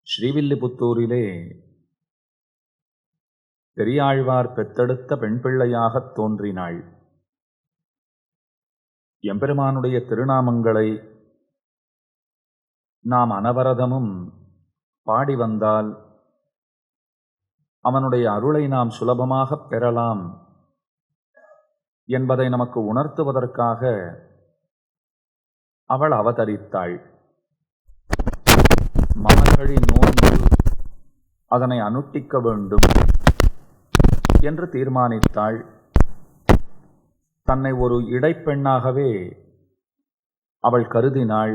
ஸ்ரீவில்லிபுத்தூரிலே பெரியாழ்வார் பெத்தெடுத்த பெண் பிள்ளையாகத் தோன்றினாள். எம்பெருமானுடைய திருநாமங்களை நாம் அனவரதமும் பாடி வந்தால் அவனுடைய அருளை நாம் சுலபமாகப் பெறலாம் என்பதை நமக்கு உணர்த்துவதற்காக அவள் அவதரித்தாள். மார்கழி நோன்பு அதனை அனுட்டிக்க வேண்டும் என்று தீர்மானித்தாள். தன்னை ஒரு இடைப்பெண்ணாகவே அவள் கருதினாள்.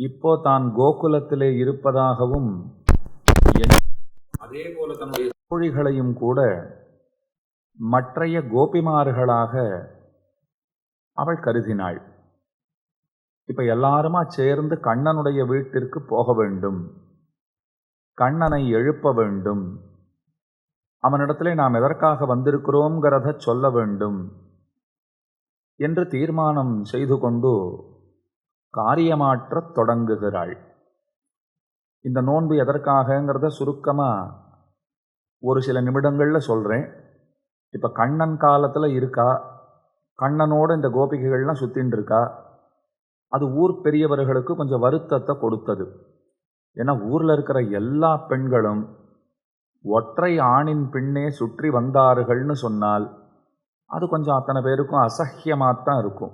இப்போ தான் கோகுலத்திலே இருப்பதாகவும் அதே போல தன்னுடைய தோழிகளையும் கூட மற்றைய கோபிமார்களாக அவள் கருதினாள். இப்போ எல்லாருமா சேர்ந்து கண்ணனுடைய வீட்டிற்கு போக வேண்டும். கண்ணனை எழுப்ப வேண்டும். அவனிடத்திலே நாம் எதற்காக வந்திருக்கிறோங்கிறத சொல்ல வேண்டும். என்று தீர்மானம் செய்து கொண்டு காரியமாற்றத் தொடங்குகிறாள். இந்த நோன்பு எதற்காகங்கிறத சுருக்கமாக ஒரு சில நிமிடங்களில் சொல்கிறேன் இப்போ கண்ணன் காலத்தில் இருக்கா? கண்ணனோட இந்த கோபிகைகள்லாம் சுற்றின்னு இருக்கா அது ஊர் பெரியவர்களுக்கு கொஞ்சம் வருத்தத்தை கொடுத்தது. ஏன்னா ஊரில் இருக்கிற எல்லா பெண்களும் ஒற்றை ஆணின் பின்னே சுற்றி வந்தார்கள்னு சொன்னால் அது கொஞ்சம் அத்தனை பேருக்கும் அசஹ்யமாகத்தான் இருக்கும்.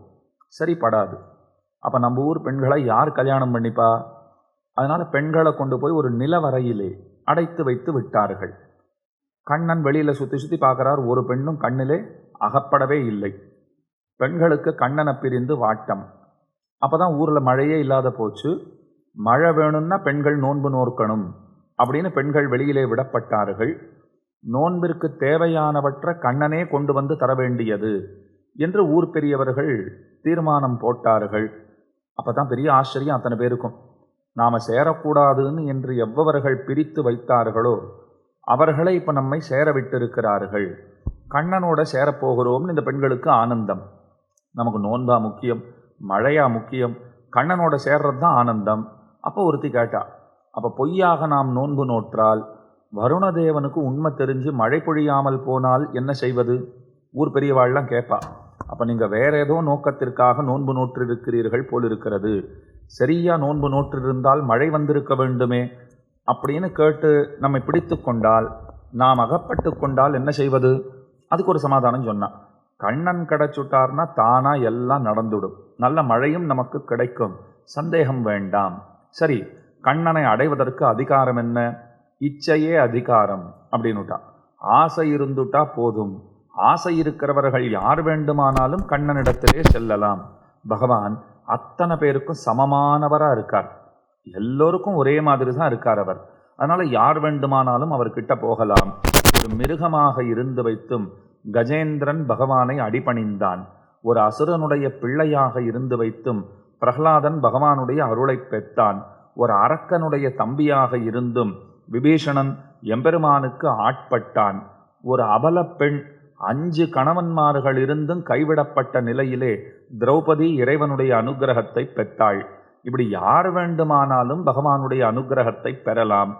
சரிப்படாது. அப்போ நம்ம ஊர் பெண்களை யார் கல்யாணம் பண்ணிப்பா? அதனால் பெண்களை கொண்டு போய் ஒரு நிலவரையிலே அடைத்து வைத்து விட்டார்கள். கண்ணன் வெளியில் சுற்றி சுற்றி பார்க்குறார் ஒரு பெண்ணும் கண்ணிலே அகப்படவே இல்லை. பெண்களுக்கு கண்ணனை பிரிந்து வாட்டம். அப்பதான் ஊரில் மழையே இல்லாத போச்சு. மழை வேணும்னா பெண்கள் நோன்பு நோற்கணும் அப்படின்னு பெண்கள் வெளியிலே விடப்பட்டார்கள். நோன்பிற்கு தேவையானவற்றை கண்ணனே கொண்டு வந்து தர வேண்டியது என்று ஊர் பெரியவர்கள் தீர்மானம் போட்டார்கள். அப்போ தான் பெரிய ஆச்சரியம் அத்தனை பேருக்கும். நாம் சேரக்கூடாதுன்னு என்று எவ்வவர்கள் பிரித்து வைத்தார்களோ அவர்களை இப்போ நம்மை சேர விட்டிருக்கிறார்கள். கண்ணனோட சேரப்போகிறோம்னு இந்த பெண்களுக்கு ஆனந்தம். நமக்கு நோன்பா முக்கியம். மழையா முக்கியம்? கண்ணனோட சேர்றது தான் ஆனந்தம்? அப்போ ஒருத்தி கேட்டா அப்போ பொய்யாக நாம் நோன்பு நோற்றால் வருணதேவனுக்கு உண்மை தெரிஞ்சு மழை பொழியாமல் போனால் என்ன செய்வது? ஊர் பெரியவாள்லாம் கேட்பா அப்போ நீங்கள் வேற ஏதோ நோக்கத்திற்காக நோன்பு நோற்றிருக்கிறீர்கள் போல் இருக்கிறது சரியா நோன்பு நோற்றிருந்தால் மழை வந்திருக்க வேண்டுமே? அப்படின்னு கேட்டு நம்மை பிடித்து கொண்டால் நாம் அகப்பட்டு கொண்டால் என்ன செய்வது? அதுக்கு ஒரு சமாதானம் சொன்னான் கண்ணன் கிடைச்சுட்டார்னா தானா எல்லாம் நடந்துடும் நல்ல மழையும் நமக்கு கிடைக்கும். சந்தேகம் வேண்டாம். சரி கண்ணனை அடைவதற்கு அதிகாரம் என்ன? இச்சையே அதிகாரம் அப்படின்னுட்டா. ஆசை இருந்துட்டா போதும். ஆசை இருக்கிறவர்கள் யார் வேண்டுமானாலும் கண்ணனிடத்திலே செல்லலாம். பகவான் அத்தனை பேருக்கும் சமமானவராக இருக்கார். எல்லோருக்கும் ஒரே மாதிரி தான் இருக்கார் அவர். அதனால் யார் வேண்டுமானாலும் அவர்கிட்ட போகலாம். ஒரு மிருகமாக இருந்து வைத்தும் கஜேந்திரன் பகவானை அடிபணிந்தான். ஒரு அசுரனுடைய பிள்ளையாக இருந்து வைத்தும் பிரகலாதன் பகவானுடைய அருளை பெற்றான். ஒரு அரக்கனுடைய தம்பியாக இருந்தும் விபீஷணன் எம்பெருமானுக்கு ஆட்பட்டான். ஒரு அபல பெண் அஞ்சு கணவன்மார்கள் இருந்தும் கைவிடப்பட்ட நிலையிலே திரௌபதி இறைவனுடைய அனுகிரகத்தை பெற்றாள். இப்படி யார் வேண்டுமானாலும் பகவானுடைய அனுக்கிரகத்தை பெறலாம்.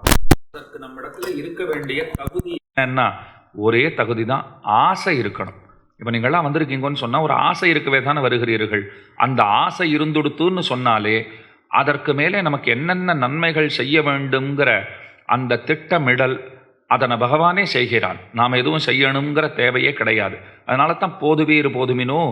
அதற்கு நம்மிடத்துல இருக்க வேண்டிய தகுதி என்னன்னா ஒரே தகுதி தான் ஆசை இருக்கணும். இப்போ நீங்கள்லாம் வந்திருக்கீங்கன்னு சொன்னால் ஒரு ஆசை இருக்கவே தானே வருகிறீர்கள். அந்த ஆசை இருந்துடுத்துன்னு சொன்னாலே அதற்கு மேலே நமக்கு என்னென்ன நன்மைகள் செய்ய வேண்டுங்கிற அந்த திட்டமிடல் அதனை பகவானே செய்கிறான் நாம் எதுவும் செய்யணுங்கிற தேவையே கிடையாது. அதனால தான் போதுவீர் போதுமினோ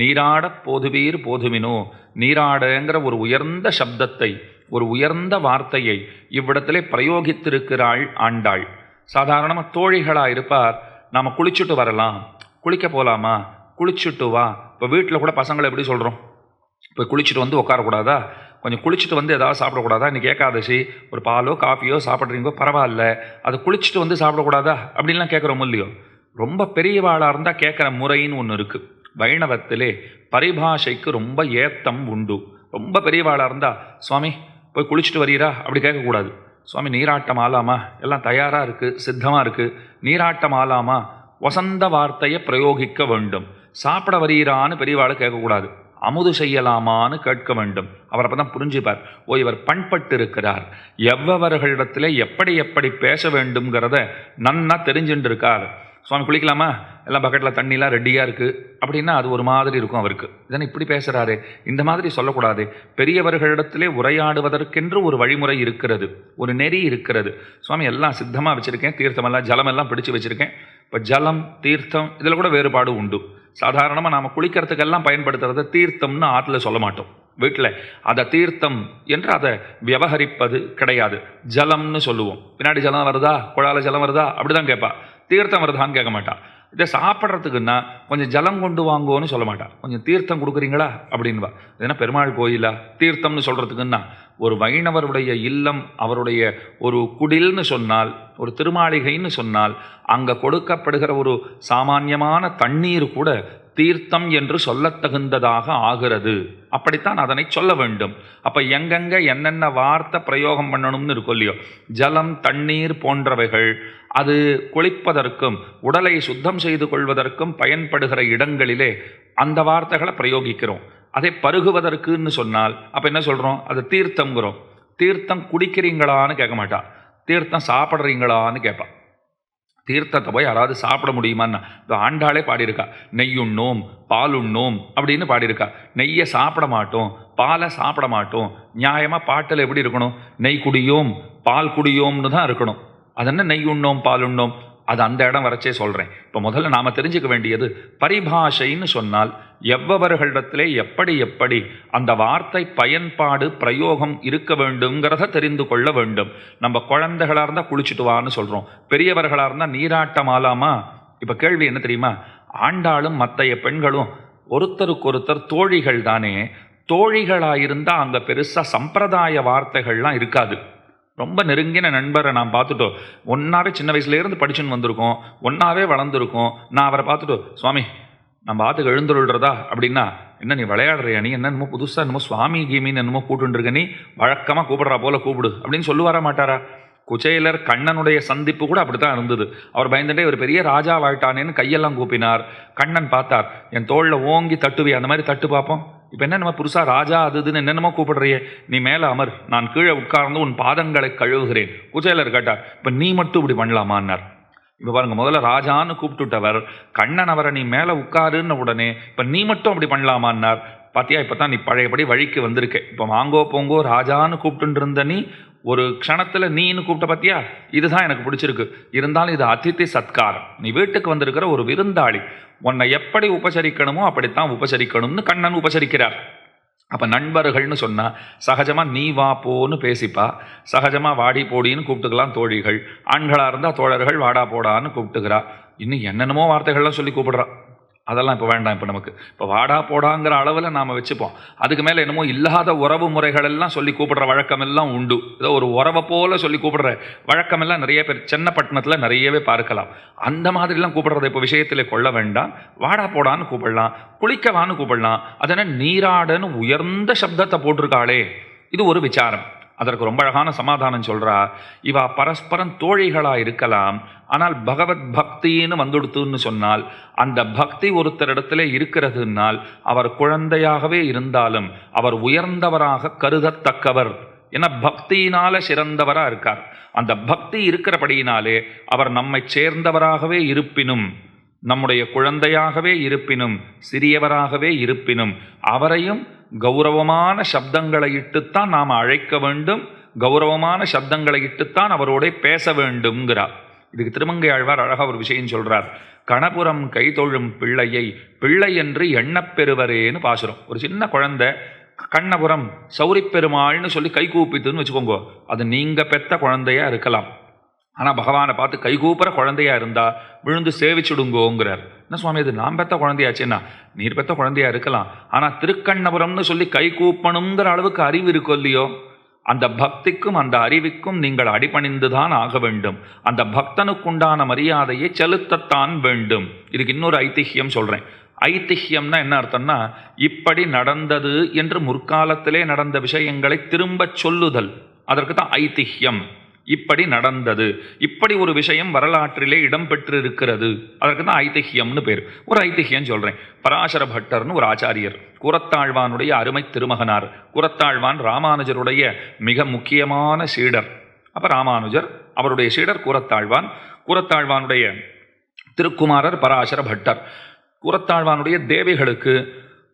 நீராட போதுவீர் போதுமினோ நீராடங்கிற ஒரு உயர்ந்த சப்தத்தை ஒரு உயர்ந்த வார்த்தையை இவ்விடத்திலே பிரயோகித்திருக்கிறாள் ஆண்டாள். சாதாரணமாக தோழிகளாக இருப்பார் நாம் குளிச்சுட்டு வரலாம். குளிக்க போகலாமா குளிச்சுட்டு வா. இப்போ வீட்டில் கூட பசங்களை எப்படி சொல்கிறோம் இப்போ குளிச்சுட்டு வந்து உட்காரக்கூடாதா? கொஞ்சம் குளிச்சுட்டு வந்து எதாவது சாப்பிடக்கூடாதா? இன்னைக்கு ஏகாதசி. ஒரு பாலோ காஃபியோ சாப்பிட்றீங்கோ பரவாயில்ல. அது குளிச்சுட்டு வந்து சாப்பிடக்கூடாதா? அப்படின்லாம் கேட்குறோம் இல்லையோ? ரொம்ப பெரியவாளாக இருந்தால் கேட்குற முறைன்னு ஒன்று இருக்குது வைணவத்திலே பரிபாஷைக்கு ரொம்ப ஏத்தம் உண்டு. ரொம்ப பெரியவாளாக இருந்தால் சுவாமி போய் குளிச்சுட்டு வரீரா? அப்படி கேட்கக்கூடாது. சுவாமி நீராட்டம் ஆலாமா எல்லாம் தயாராக இருக்குது சித்தமாக இருக்குது நீராட்டம் ஆலாமா வசந்த வார்த்தையை பிரயோகிக்க வேண்டும். சாப்பிட வரீரான்னு பெரியவாளை கேட்கக்கூடாது. அமுது செய்யலாமான்னு கேட்க வேண்டும். அவர் அப்போ தான் புரிஞ்சுப்பார். ஓ இவர் பண்பட்டு இருக்கிறார் எவ்வவர்களிடத்தில் எப்படி எப்படி பேச வேண்டும்ங்கிறத நன்னா தெரிஞ்சுட்டு இருக்கார். சுவாமி குளிக்கலாமா? எல்லாம் பக்கெட்டில் தண்ணிலாம் ரெடியாக இருக்குது அப்படின்னா அது ஒரு மாதிரி இருக்கும் அவருக்கு. இதனை இப்படி பேசுகிறாரு இந்த மாதிரி சொல்லக்கூடாது. பெரியவர்களிடத்திலே உரையாடுவதற்கென்று ஒரு வழிமுறை இருக்கிறது. ஒரு நெறி இருக்கிறது. சுவாமி எல்லாம் சித்தமாக வச்சுருக்கேன். தீர்த்தமெல்லாம் ஜலமெல்லாம் பிடிச்சு வச்சுருக்கேன். இப்போ ஜலம் தீர்த்தம் இதில் கூட வேறுபாடு உண்டு. சாதாரணமாக நாம் குளிக்கிறதுக்கெல்லாம் பயன்படுத்துகிறத தீர்த்தம்னு ஆற்றுல சொல்ல மாட்டோம். வீட்டில் அதை தீர்த்தம் என்று அதை விவகரிப்பது கிடையாது. ஜலம்னு சொல்லுவோம். பின்னாடி ஜலம் வருதா? குழால ஜலம் வருதா? அப்படி தான் கேட்பா. தீர்த்தம் வருதான்னு கேட்க மாட்டான் இதை சாப்பிட்றதுக்குன்னா கொஞ்சம் ஜலம் கொண்டு வாங்குவோன்னு சொல்ல மாட்டான் கொஞ்சம் தீர்த்தம் கொடுக்குறீங்களா? அப்படின்வா ஏன்னா பெருமாள் கோயிலா? தீர்த்தம்னு சொல்கிறதுக்குன்னா ஒரு வைணவருடைய இல்லம் அவருடைய ஒரு குடில்னு சொன்னால் ஒரு திருமாளிகைன்னு சொன்னால் அங்கே கொடுக்கப்படுகிற ஒரு சாமானியமான தண்ணீர் கூட தீர்த்தம் என்று சொல்லத்தகுந்ததாக ஆகிறது. அப்படித்தான் அதனை சொல்ல வேண்டும். அப்போ எங்கெங்க என்னென்ன வார்த்தை பிரயோகம் பண்ணணும்னு இருக்கும் இல்லையோ ஜலம் தண்ணீர் போன்றவைகள் அது குளிப்பதற்கும் உடலை சுத்தம் செய்து கொள்வதற்கும் பயன்படுகிற இடங்களிலே அந்த வார்த்தைகளை பிரயோகிக்கிறோம். அதை பருகுவதற்குன்னு சொன்னால் அப்போ என்ன சொல்கிறோம் அது தீர்த்தங்கிறோம் தீர்த்தம் குடிக்கிறீங்களான்னு கேட்க மாட்டா. தீர்த்தம் சாப்பிட்றீங்களான்னு கேட்பான் தீர்த்தத்தை போய் யாராவது சாப்பிட முடியுமான்னா. இந்த ஆண்டாளே பாடியிருக்கா. நெய்யுண்ணோம் பாலுண்ணோம் அப்படின்னு பாடியிருக்கா. நெய்யை சாப்பிட மாட்டோம் பாலை சாப்பிட மாட்டோம். நியாயமாக பாட்டில் எப்படி இருக்கணும்? நெய் குடியோம் பால் குடியோம்னு தான் இருக்கணும். அது என்ன? நெய் உண்ணோம் பால் உண்ணோம் அது அந்த இடம் வரைச்சே சொல்கிறேன் இப்போ முதல்ல நாம் தெரிஞ்சுக்க வேண்டியது பரிபாஷைன்னு சொன்னால் எவ்வவர்களிடத்திலே எப்படி எப்படி அந்த வார்த்தை பயன்பாடு பிரயோகம் இருக்க வேண்டுங்கிறத தெரிந்து கொள்ள வேண்டும். நம்ம குழந்தைகளாக இருந்தால் குளிச்சுட்டு வான்னு சொல்கிறோம் பெரியவர்களாக இருந்தால் நீராட்டமாலாமா இப்போ கேள்வி என்ன தெரியுமா? ஆண்டாளும் மற்றைய பெண்களும் ஒருத்தருக்கொருத்தர் தோழிகள் தானே. தோழிகளாக இருந்தால் அங்கே பெருசாக சம்பிரதாய வார்த்தைகள்லாம் இருக்காது. ரொம்ப நெருங்கின நண்பரை நான் பார்த்துட்டோம். ஒன்றாவே சின்ன வயசுலேருந்து படிச்சுன்னு வந்திருக்கோம். ஒன்றாவே வளர்ந்துருக்கோம். நான் அவரை பார்த்துட்டோம். சுவாமி நம்ம ஆத்துக்கு எழுந்துருள்றதா? அப்படின்னா என்ன நீ விளையாடுறியா நீ? என்னென்னமோ புதுசாக என்னமோ சுவாமி கீமின்னு என்னமோ கூப்பிட்டுருக்க. நீ வழக்கமாக கூப்பிடுறா போல கூப்பிடு. அப்படின்னு சொல்லுவாரா மாட்டாரா? குச்சேலர் கண்ணனுடைய சந்திப்பு கூட அப்படி தான் இருந்தது. அவர் பயந்துட்டே ஒரு பெரிய ராஜா வாழ்ட்டானேன்னு கையெல்லாம் கூப்பினார். கண்ணன் பார்த்தார். என் தோளில் ஓங்கி தட்டுவி அந்த மாதிரி தட்டு பார்ப்போம். இப்போ என்ன நம்ம புதுசாக ராஜா அது இதுன்னு என்னென்னமோ கூப்பிடுறியே. நீ மேலே அமர். நான் கீழே உட்கார்ந்து உன் பாதங்களை கழுவுகிறேன். குச்சேலர் கேட்டார் இப்போ நீ மட்டும் இப்படி பண்ணலாமான்னார்? இப்போ பாருங்க முதல்ல ராஜான்னு கூப்பிட்டுட்டவர் கண்ணன் அவரை நீ மேலே உட்காருன்ன உடனே இப்போ நீ மட்டும் அப்படி பண்ணலாமான்னார்? பார்த்தியா இப்போ தான் நீ பழையபடி வழிக்கு வந்திருக்க. இப்போ வாங்கோ போங்கோ ராஜான்னு கூப்பிட்டு இருந்த நீ ஒரு க்ஷணத்தில் நீன்னு கூப்பிட்ட பார்த்தியா இதுதான் எனக்கு பிடிச்சிருக்கு. இருந்தாலும் இது அதித்தி சத்காரம். நீ வீட்டுக்கு வந்திருக்கிற ஒரு விருந்தாளி. உன்னை எப்படி உபசரிக்கணுமோ அப்படித்தான் உபசரிக்கணும்னு கண்ணன் உபசரிக்கிறார். அப்போ நண்பர்கள்னு சொன்னால் சகஜமாக நீ வா போன்னு பேசிப்பா. சகஜமாக வாடி போடின்னு கூப்பிட்டுக்கலாம் தோழிகள். ஆண்களாக இருந்தால் தோழர்கள் வாடா போடான்னு கூப்பிட்டுக்கிறா. இன்னும் என்னென்னமோ வார்த்தைகள்லாம் சொல்லி கூப்பிடுறா. அதெல்லாம் இப்போ வேண்டாம் இப்போ நமக்கு. இப்போ வாடா போடாங்கிற அளவில் நாம் வச்சுப்போம். அதுக்கு மேலே என்னமோ இல்லாத உறவு முறைகள் எல்லாம் சொல்லி கூப்பிடுற வழக்கமெல்லாம் உண்டு. ஏதோ ஒரு உறவை போல சொல்லி கூப்பிடுற வழக்கமெல்லாம் நிறைய பேர் சென்னப்பட்டினத்தில் நிறையவே பார்க்கலாம். அந்த மாதிரிலாம் கூப்பிடுறத இப்போ விஷயத்தில் கொள்ள வேண்டாம். வாடா போடான்னு கூப்பிடலாம். குளிக்கவான்னு கூப்பிடலாம். அதனால் நீராடன்னு உயர்ந்த சப்தத்தை போட்டிருக்காளே. இது ஒரு விசாரம். அதற்கு ரொம்ப அழகான சமாதானம் சொல்கிறா இவா பரஸ்பரம் தோழிகளாக இருக்கலாம் ஆனால் பகவத் பக்தின்னு வந்துடுத்துன்னு சொன்னால் அந்த பக்தி ஒருத்தரிடத்துல இருக்கிறதுனால் அவர் குழந்தையாகவே இருந்தாலும் அவர் உயர்ந்தவராக கருதத்தக்கவர். என பக்தியினால சிறந்தவராக இருக்கார். அந்த பக்தி இருக்கிறபடியினாலே அவர் நம்மை சேர்ந்தவராகவே இருப்பினும் நம்முடைய குழந்தையாகவே இருப்பினும் சிறியவராகவே இருப்பினும் அவரையும் கௌரவமான சப்தங்களை இட்டுத்தான் நாம் அழைக்க வேண்டும். கௌரவமான சப்தங்களை இட்டுத்தான் அவரோட பேச வேண்டும்ங்கிறார். இதுக்கு திருமங்கை ஆழ்வார் அழகா ஒரு விஷயம் சொல்கிறார் கணபுரம் கைதொழும் பிள்ளையை பிள்ளை என்று எண்ணப்பெறுவரேன்னு பாசுரம். பாசுறோம் ஒரு சின்ன குழந்தை கண்ணபுரம் சௌரிப் பெருமாள்னு சொல்லி கை கூப்பித்துன்னு வச்சுக்கோங்க. அது நீங்கள் பெத்த குழந்தையாக இருக்கலாம். ஆனால் பகவானை பார்த்து கைகூப்புற குழந்தையாக இருந்தால் விழுந்து சேவிச்சுடுங்கோங்கிறார். என்ன சுவாமி இது நான் பெத்த குழந்தையாச்சுன்னா நீர் பெத்த குழந்தையா இருக்கலாம். ஆனால் திருக்கண்ணபுரம்னு சொல்லி கை கூப்பணுங்கிற அளவுக்கு அறிவு இருக்கோ இல்லையோ? அந்த பக்திக்கும் அந்த அறிவிக்கும் நீங்கள் அடிபணிந்துதான் ஆக வேண்டும். அந்த பக்தனுக்குண்டான மரியாதையை செலுத்தத்தான் வேண்டும். இதுக்கு இன்னொரு ஐதிஹ்யம் சொல்கிறேன் ஐதிஹ்யம்னா என்ன அர்த்தம்னா இப்படி நடந்தது என்று முற்காலத்திலே நடந்த விஷயங்களை திரும்பச் சொல்லுதல். அதற்கு தான் ஐதிஹ்யம் இப்படி நடந்தது. இப்படி ஒரு விஷயம் வரலாற்றிலே இடம்பெற்று இருக்கிறது அதற்கு தான் ஐதிஹியம்னு பேர். ஒரு ஐதிஹியம் சொல்கிறேன் பராசர பட்டர்னு ஒரு ஆச்சாரியர். குரத்தாழ்வானுடைய அருமை திருமகனார். குரத்தாழ்வான் ராமானுஜருடைய மிக முக்கியமான சீடர். அப்போ ராமானுஜர் அவருடைய சீடர் கூரத்தாழ்வான். கூரத்தாழ்வானுடைய திருக்குமாரர் பராசர பட்டர். கூரத்தாழ்வானுடைய தேவிகளுக்கு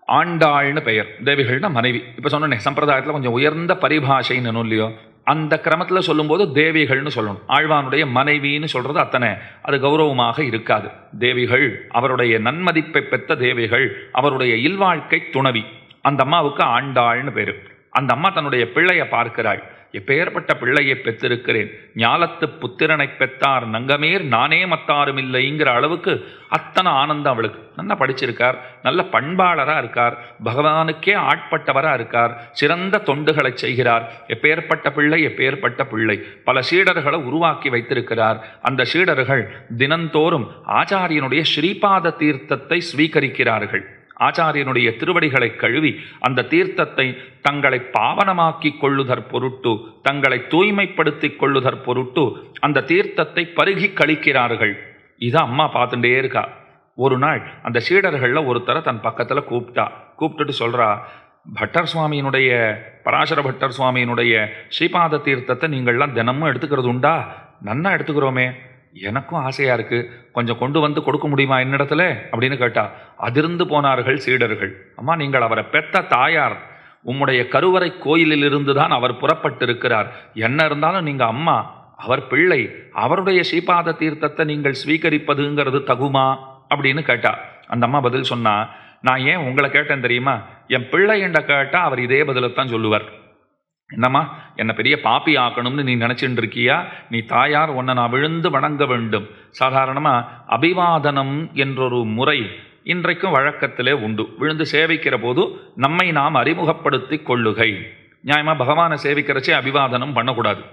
ஆண்டாள்னு பெயர். தேவிகள்னா மனைவி. இப்போ சொன்னேன் சம்பிரதாயத்தில் கொஞ்சம் உயர்ந்த பரிபாஷைன்னு இல்லையோ? அந்த கிரமத்தில் சொல்லும்போது தேவிகள்னு சொல்லணும். ஆழ்வானுடைய மனைவின்னு சொல்கிறது அத்தனை. அது கௌரவமாக இருக்காது. தேவிகள் அவருடைய நன்மதிப்பை பெற்ற தேவிகள் அவருடைய இல்வாழ்க்கை துணவி. அந்த அம்மாவுக்கு ஆண்டாள்னு பேர். அந்த அம்மா தன்னுடைய பிள்ளையை பார்க்கிறாள். எப்பேற்பட்ட பிள்ளையை பெற்றிருக்கிறேன்? ஞாலத்து புத்திரனை பெற்றார் நங்கமேர் நானே மத்தாரும் இல்லைங்கிற அளவுக்கு அத்தனை ஆனந்தம் அவளுக்கு. நல்லா படிச்சிருக்கார் நல்ல பண்பாளராக இருக்கார் பகவானுக்கே ஆட்பட்டவராக இருக்கார் சிறந்த தொண்டுகளை செய்கிறார். எப்பேற்பட்ட பிள்ளை எப்பேற்பட்ட பிள்ளை. பல சீடர்களை உருவாக்கி வைத்திருக்கிறார். அந்த சீடர்கள் தினந்தோறும் ஆச்சாரியனுடைய ஸ்ரீபாத தீர்த்தத்தை ஸ்வீகரிக்கிறார்கள். ஆச்சாரியனுடைய திருவடிகளை கழுவி அந்த தீர்த்தத்தை தங்களை பாவனமாக்கிக் கொள்ளுதற் பொருட்டு தங்களை தூய்மைப்படுத்திக் கொள்ளுதற் பொருட்டு அந்த தீர்த்தத்தை பருகி கழிக்கிறார்கள். இதை அம்மா பார்த்துட்டே இருக்கா. ஒரு நாள் அந்த சீடர்களில் ஒருத்தரை தன் பக்கத்தில் கூப்பிட்டா. கூப்பிட்டுட்டு சொல்கிறா பட்டர் சுவாமியினுடைய பராசர பட்டர் சுவாமியினுடைய ஸ்ரீபாத தீர்த்தத்தை நீங்கள்லாம் தினமும் எடுத்துக்கிறது உண்டா? நன்னா எடுத்துக்கிறோமே. எனக்கும் ஆசையாக இருக்குது கொஞ்சம் கொண்டு வந்து கொடுக்க முடியுமா என்னிடத்துல? அப்படின்னு கேட்டா அதிர்ந்து போனார்கள் சீடர்கள். அம்மா நீங்கள் அவரை பெத்த தாயார். உம்முடைய கருவறை கோயிலிலிருந்து தான் அவர் புறப்பட்டிருக்கிறார். என்ன இருந்தாலும் நீங்கள் அம்மா அவர் பிள்ளை அவருடைய ஸ்ரீபாத தீர்த்தத்தை நீங்கள் ஸ்வீகரிப்பதுங்கிறது தகுமா? அப்படின்னு கேட்டா அந்த அம்மா பதில் சொன்னா நான் ஏன் உங்களை கேட்டேன் தெரியுமா? என் பிள்ளை என்ற கேட்டால் அவர் இதே பதிலைத்தான் சொல்லுவார். என்னம்மா என்னை பெரிய பாப்பி ஆக்கணும்னு நீ நினச்சிட்டு இருக்கியா நீ தாயார் உன்னை நான் விழுந்து வணங்க வேண்டும். சாதாரணமாக அபிவாதனம் என்றொரு முறை இன்றைக்கும் வழக்கத்திலே உண்டு. விழுந்து சேவிக்கிற போது நம்மை நாம் அறிமுகப்படுத்தி கொள்ளுகை. நியாயமாக பகவானை சேவிக்கிறச்சே அபிவாதனம் பண்ணக்கூடாது.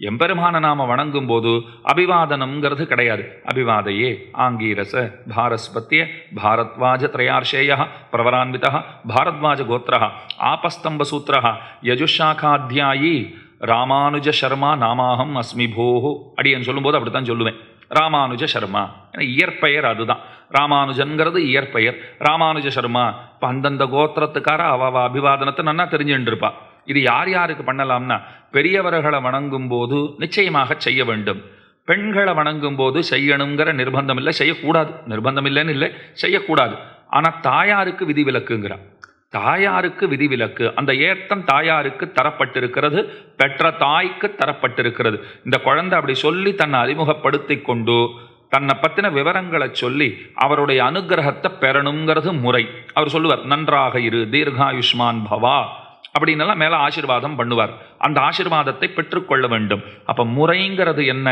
எம்பெருமான நாம வணங்கும் போது அபிவாதனம்ங்கிறது கிடையாது. அபிவாதையே ஆங்கீரச பாரஸ்பத்திய பாரத்வாஜ திரையார்ஷேய பிரவரான்விதா பாரத்வாஜ கோத்திரா ஆபஸ்தம்ப சூத்திரா யஜுஷாகாத்தியாயி ராமானுஜ சர்மா நாமாகம் அஸ்மி போஹு அடியன் சொல்லும்போது அப்படித்தான் சொல்லுவேன். ராமானுஜ சர்மா இயற்பெயர் அதுதான். ராமானுஜன்கிறது இயற்பெயர். ராமானுஜ சர்மா இப்போ அந்தந்த கோத்திரத்துக்கார அவ அபிவாதனத்தை நன்னா தெரிஞ்சுட்டு இருப்பாள் இது யார் யாருக்கு பண்ணலாம்னா பெரியவர்களை வணங்கும் போது நிச்சயமாக செய்ய வேண்டும். பெண்களை வணங்கும் போது செய்யணுங்கிற நிர்பந்தம் இல்லை செய்யக்கூடாது. நிர்பந்தம் இல்லைன்னு இல்லை செய்யக்கூடாது. ஆனால் தாயாருக்கு விதிவிலக்குங்கிறார் தாயாருக்கு விதிவிலக்கு அந்த ஏத்தம் தாயாருக்கு தரப்பட்டிருக்கிறது பெற்ற தாய்க்கு தரப்பட்டிருக்கிறது. இந்த குழந்தை அப்படி சொல்லி தன்னை அறிமுகப்படுத்தி கொண்டு தன்னை பற்றின விவரங்களை சொல்லி அவருடைய அனுகிரகத்தை பெறணுங்கிறது முறை. அவர் சொல்லுவார் நன்றாக இரு தீர்காயுஷ்மான் பவா. அப்படின்னெல்லாம் மேலே ஆசீர்வாதம் பண்ணுவார். அந்த ஆசீர்வாதத்தை பெற்றுக்கொள்ள வேண்டும். அப்போ முறைங்கிறது என்ன?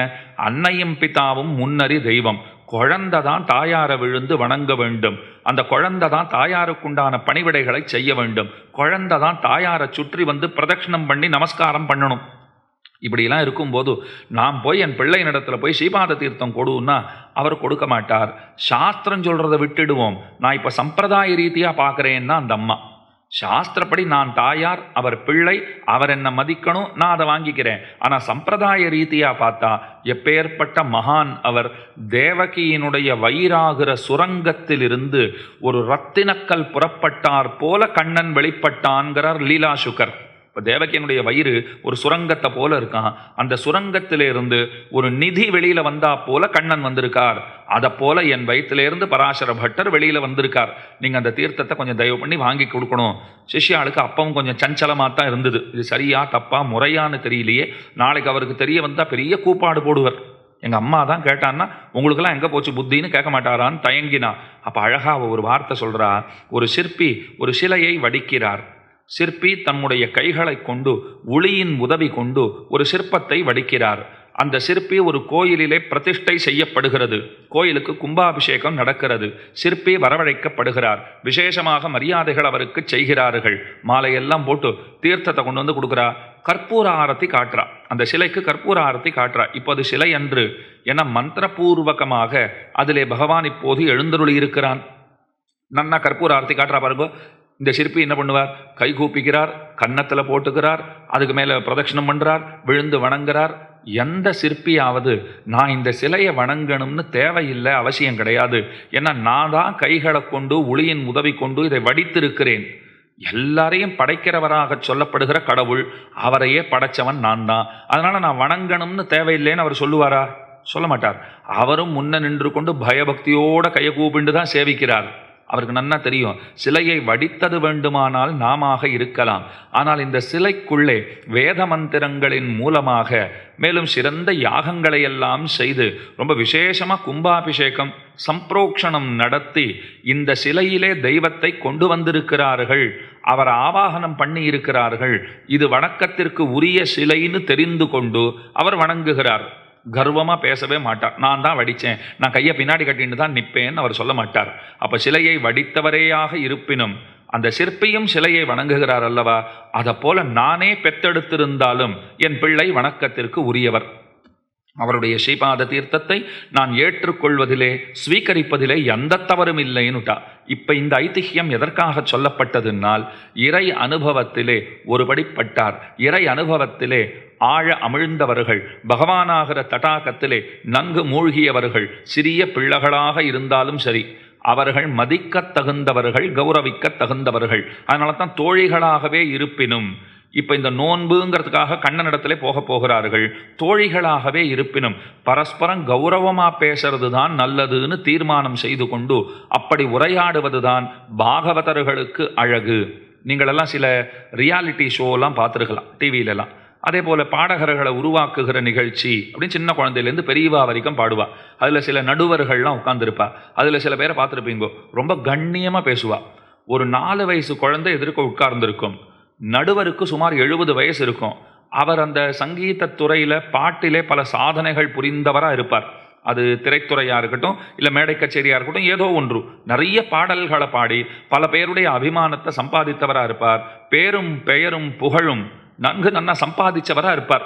அன்னையும் பிதாவும் முன்னறி தெய்வம். குழந்தை தான் தாயாரை விழுந்து வணங்க வேண்டும். அந்த குழந்தை தான் தாயாருக்குண்டான பணிவிடைகளை செய்ய வேண்டும். குழந்தை தான் தாயாரை சுற்றி வந்து பிரதட்சணம் பண்ணி நமஸ்காரம் பண்ணணும். இப்படிலாம் இருக்கும்போது நான் போய் என் பிள்ளையினிடத்துல போய் ஸ்ரீபாத தீர்த்தம் கொடுன்னா அவர் கொடுக்க மாட்டார். சாஸ்திரம் சொல்கிறத விட்டுடுவோம். நான் இப்போ சம்பிரதாய ரீதியாக பார்க்குறேன்னா அந்த அம்மா. சாஸ்திரப்படி நான் தாயார் அவர் பிள்ளை அவர் என்ன மதிக்கணும் நான் அதை வாங்கிக்கிறேன். ஆனால் சம்பிரதாய ரீதியாக பார்த்தா எப்பேற்பட்ட மகான் அவர் தேவகியினுடைய வயிறாகிற சுரங்கத்திலிருந்து ஒரு ரத்தினக்கல் புறப்பட்டார் போல கண்ணன் வெளிப்பட்டான்கிறார் லீலா சுகர். இப்போ தேவகியனுடைய வயிறு ஒரு சுரங்கத்தை போல இருக்கான். அந்த சுரங்கத்திலிருந்து ஒரு நிதி வெளியில வந்தா போல கண்ணன் வந்திருக்கார். அதை போல என் வயிற்றிலிருந்து பராசர பட்டர் வெளியில வந்திருக்கார். நீங்க அந்த தீர்த்தத்தை கொஞ்சம் தயவு பண்ணி வாங்கி கொடுக்கணும். சிஷ்யாளுக்கு அப்பவும் கொஞ்சம் சஞ்சலமாக தான் இருந்தது. இது சரியா தப்பா முறையான்னு தெரியலையே. நாளைக்கு அவருக்கு தெரிய வந்தால் பெரிய கூப்பாடு போடுவர். எங்கள் அம்மா தான் கேட்டான்னா உங்களுக்கெல்லாம் எங்கே போச்சு புத்தின்னு கேட்க மாட்டாரான்னு தயங்கினா. அப்போ அழகாக ஒரு வார்த்தை சொல்கிறா ஒரு சிற்பி ஒரு சிலையை வடிக்கிறார். சிற்பி தன்னுடைய கைகளை கொண்டு உளியின் உதவி கொண்டு ஒரு சிற்பத்தை வடிக்கிறார். அந்த சிற்பி ஒரு கோயிலிலே பிரதிஷ்டை செய்யப்படுகிறது. கோயிலுக்கு கும்பாபிஷேகம் நடக்கிறது. சிற்பி வரவழைக்கப்படுகிறார். விசேஷமாக மரியாதைகள் அவருக்கு செய்கிறார்கள். மாலையெல்லாம் போட்டு தீர்த்தத்தை கொண்டு வந்து கொடுக்குறா. கற்பூர ஆரத்தி காட்டுறா. அந்த சிலைக்கு கற்பூர ஆரத்தி காட்டுறா. இப்போ அது சிலை அன்று என மந்திரபூர்வகமாக அதிலே பகவான் இப்போது எழுந்தருளி இருக்கிறான் நன்னா கற்பூர ஆரத்தி காட்டுறா பாருங்க. இந்த சிற்பி என்ன பண்ணுவார்? கை கூப்பிக்கிறார் கன்னத்தில் போட்டுக்கிறார் அதுக்கு மேலே பிரதட்சிணம் பண்ணுறார் விழுந்து வணங்குறார். எந்த சிற்பியாவது நான் இந்த சிலையை வணங்கணும்னு தேவையில்லை அவசியம் கிடையாது. ஏன்னா நான் தான் கைகளை கொண்டு ஒளியின் உதவி கொண்டு இதை வடித்திருக்கிறேன். எல்லாரையும் படைக்கிறவராக சொல்லப்படுகிற கடவுள் அவரையே படைச்சவன் நான் தான். அதனால் நான் வணங்கணும்னு தேவையில்லைன்னு அவர் சொல்லுவாரா? சொல்ல மாட்டார். அவரும் முன்ன நின்று கொண்டு பயபக்தியோட கையை கூப்பிண்டு தான் சேவிக்கிறார். அவருக்கு நன்னா தெரியும். சிலையை வடித்தது வேண்டுமானால் நாமாக இருக்கலாம். ஆனால் இந்த சிலைக்குள்ளே வேத மந்திரங்களின் மூலமாக மேலும் சிறந்த யாகங்களை எல்லாம் செய்து ரொம்ப விசேஷமாக கும்பாபிஷேகம் சம்பிரோக்ஷணம் நடத்தி இந்த சிலையிலே தெய்வத்தை கொண்டு வந்திருக்கிறார்கள். அவர் ஆவாகனம் பண்ணி இருக்கிறார்கள். இது வணக்கத்திற்கு உரிய சிலைன்னு தெரிந்து கொண்டு அவர் வணங்குகிறார். கர்வமாக பேசவே மாட்டார் நான் தான் வடித்தேன் நான் கையை பின்னாடி கட்டின்னு தான் நிற்பேன்னு அவர் சொல்ல மாட்டார். அப்போ சிலையை வடித்தவரேயாக இருப்பினும் அந்த சிற்பியும் சிலையை வணங்குகிறார் அல்லவா? அதை போல நானே பெத்தெடுத்திருந்தாலும் என் பிள்ளை வணக்கத்திற்கு உரியவர். அவருடைய ஸ்ரீபாத தீர்த்தத்தை நான் ஏற்றுக்கொள்வதிலே ஸ்வீகரிப்பதிலே எந்த தவறும் இல்லைன்னுட்டா. இப்போ இந்த ஐதிஹ்யம் எதற்காக சொல்லப்பட்டதுன்னால் இறை அனுபவத்திலே ஒருபடிப்பட்டார் இறை அனுபவத்திலே ஆழ அமிழ்ந்தவர்கள் பகவானாகிற தடாகத்திலே நன்கு மூழ்கியவர்கள் சிறிய பிள்ளைகளாக இருந்தாலும் சரி அவர்கள் மதிக்கத் தகுந்தவர்கள் கௌரவிக்கத் தகுந்தவர்கள் அதனால தான் தோழிகளாகவே இருப்பினும் இப்போ இந்த நோன்புங்கிறதுக்காக கண்ணனிடத்திலே போக போகிறார்கள். தோழிகளாகவே இருப்பினும் பரஸ்பரம் கௌரவமாக பேசுறது தான் நல்லதுன்னு தீர்மானம் செய்து கொண்டு அப்படி உரையாடுவது தான் பாகவதர்களுக்கு அழகு. நீங்களெல்லாம் சில ரியாலிட்டி ஷோலாம் பார்த்துருக்கலாம் டிவியிலலாம் அதே போல் பாடகர்களை உருவாக்குகிற நிகழ்ச்சி அப்படின்னு சின்ன குழந்தையிலேருந்து பெரியவா வரைக்கும் பாடுவா. அதில் சில நடுவர்கள்லாம் உட்காந்துருப்பா அதில் சில பேரை பார்த்துருப்பீங்கோ. ரொம்ப கண்ணியமாக பேசுவா. ஒரு நாலு வயசு குழந்தை எதிர்க்க உட்கார்ந்துருக்கும். நடுவருக்கு சுமார் எழுபது வயசு இருக்கும். அவர் அந்த சங்கீத துறையில் பாட்டிலே பல சாதனைகள் புரிந்தவராக இருப்பார். அது திரைத்துறையாக இருக்கட்டும் இல்லை மேடை கச்சேரியாக இருக்கட்டும் ஏதோ ஒன்று. நிறைய பாடல்களை பாடி பல பேருடைய அபிமானத்தை சம்பாதித்தவராக இருப்பார். பேரும் பெயரும் புகழும் நன்கு நன்னா சம்பாதிச்சவராக இருப்பார்.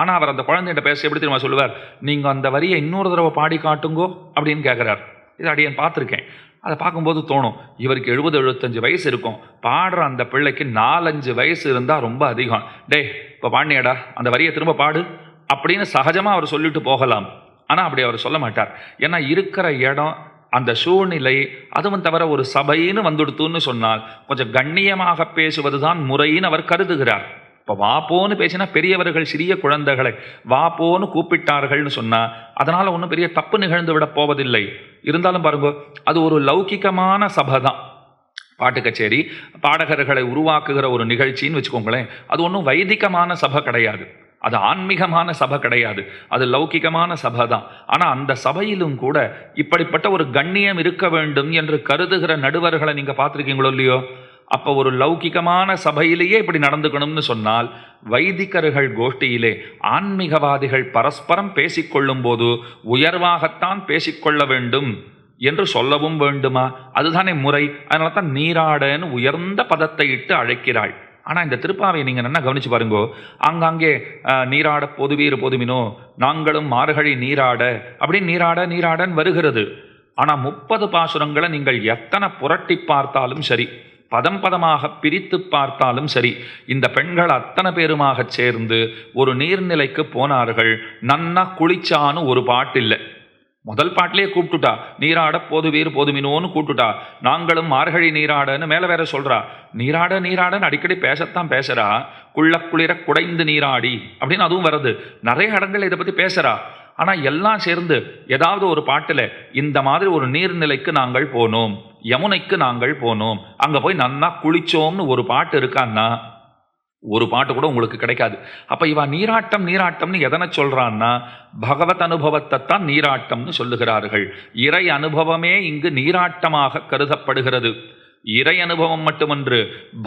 ஆனால் அவர் அந்த குழந்தைகிட்ட பேச எப்படி தெரியுமா சொல்லுவார்? நீங்கள் அந்த வரியை இன்னொரு தடவை பாடி காட்டுங்கோ அப்படின்னு கேட்குறார் இது அடியன் பார்த்துருக்கேன். அதை பார்க்கும்போது தோணும் இவருக்கு எழுபது எழுபத்தஞ்சு வயசு இருக்கும். பாடுற அந்த பிள்ளைக்கு நாலஞ்சு வயசு இருந்தால் ரொம்ப அதிகம். டேய் இப்போ பாண்டியடா அந்த வரியை திரும்ப பாடு அப்படின்னு சகஜமாக அவர் சொல்லிட்டு போகலாம். ஆனால் அப்படி அவர் சொல்ல மாட்டார். ஏன்னா இருக்கிற இடம் அந்த சூழ்நிலை அதுவும் தவிர ஒரு சபைன்னு வந்துடுத்துன்னு சொன்னால் கொஞ்சம் கண்ணியமாக பேசுவது தான் முறைன்னு அவர் கருதுகிறார். இப்போ வாப்போன்னு பேசினா பெரியவர்கள் சிறிய குழந்தைகளை வாப்போன்னு கூப்பிட்டார்கள்னு சொன்னால் அதனால் ஒன்றும் பெரிய தப்பு நிகழ்ந்து விட போவதில்லை. இருந்தாலும் பாருங்க அது ஒரு லௌகிகமான சபை தான் பாட்டு கச்சேரி பாடகர்களை உருவாக்குகிற ஒரு நிகழ்ச்சின்னு வச்சுக்கோங்களேன் அது ஒன்றும் வைதிகமான சபை கிடையாது. அது ஆன்மீகமான சபை கிடையாது. அது லௌகிகமான சபை தான் ஆனால் அந்த சபையிலும் கூட இப்படிப்பட்ட ஒரு கண்ணியம் இருக்க வேண்டும் என்று கருதுகிற நடுவர்களை நீங்கள் பார்த்துருக்கீங்களோ இல்லையோ? அப்போ ஒரு லௌகிகமான சபையிலேயே இப்படி நடந்துக்கணும்னு சொன்னால் வைதிகர்கள் கோஷ்டியிலே ஆன்மீகவாதிகள் பரஸ்பரம் பேசிக்கொள்ளும் போது உயர்வாகத்தான் பேசிக்கொள்ள வேண்டும் என்று சொல்லவும் வேண்டுமா? அதுதானே முறை. அதனால தான் நீராடன்னு உயர்ந்த பதத்தை இட்டு அழைக்கிறாள். ஆனால் இந்த திருப்பாவை நீங்கள் நல்லா கவனிச்சு பாருங்கோ. ஆங்காங்கே நீராட பொதுவீர் பொதுமினோ நாங்களும் மார்கழி நீராட அப்படின்னு நீராட நீராடன்னு வருகிறது. ஆனால் முப்பது பாசுரங்களை நீங்கள் எத்தனை புரட்டி பார்த்தாலும் சரி பதம் பதமாக பிரித்து பார்த்தாலும் சரி இந்த பெண்கள் அத்தனை பேருமாக சேர்ந்து ஒரு நீர்நிலைக்கு போனார்கள். நன்னா குளிச்சான்னு ஒரு பாட்டு இல்லை முதல் பாட்டிலே கூப்பிட்டுட்டா நீராட போதுவீர் போதுமினோன்னு கூப்பிட்டுட்டா. நாங்களும் மார்கழி நீராடன்னு மேலே வேற சொல்றா. நீராட நீராடன்னு அடிக்கடி பேசத்தான் பேசுறா. குள்ள குளிர குடைந்து நீராடி அப்படின்னு அதுவும் வருது. நிறைய இடங்கள் இதை பற்றி பேசுறா. ஆனால் எல்லாம் சேர்ந்து ஏதாவது ஒரு பாட்டில் இந்த மாதிரி ஒரு நீர்நிலைக்கு நாங்கள் போனோம் யமுனைக்கு நாங்கள் போனோம் அங்கே போய் நன்னா குளிச்சோம்னு ஒரு பாட்டு இருக்கான்னா ஒரு பாட்டு கூட உங்களுக்கு கிடைக்காது. அப்போ இவ நீராட்டம் நீராட்டம்னு எதனை சொல்கிறான்னா பகவத் அனுபவத்தை தான் நீராட்டம்னு சொல்லுகிறார்கள். இறை அனுபவமே இங்கு நீராட்டமாக கருதப்படுகிறது. இறை அனுபவம் மட்டுமன்று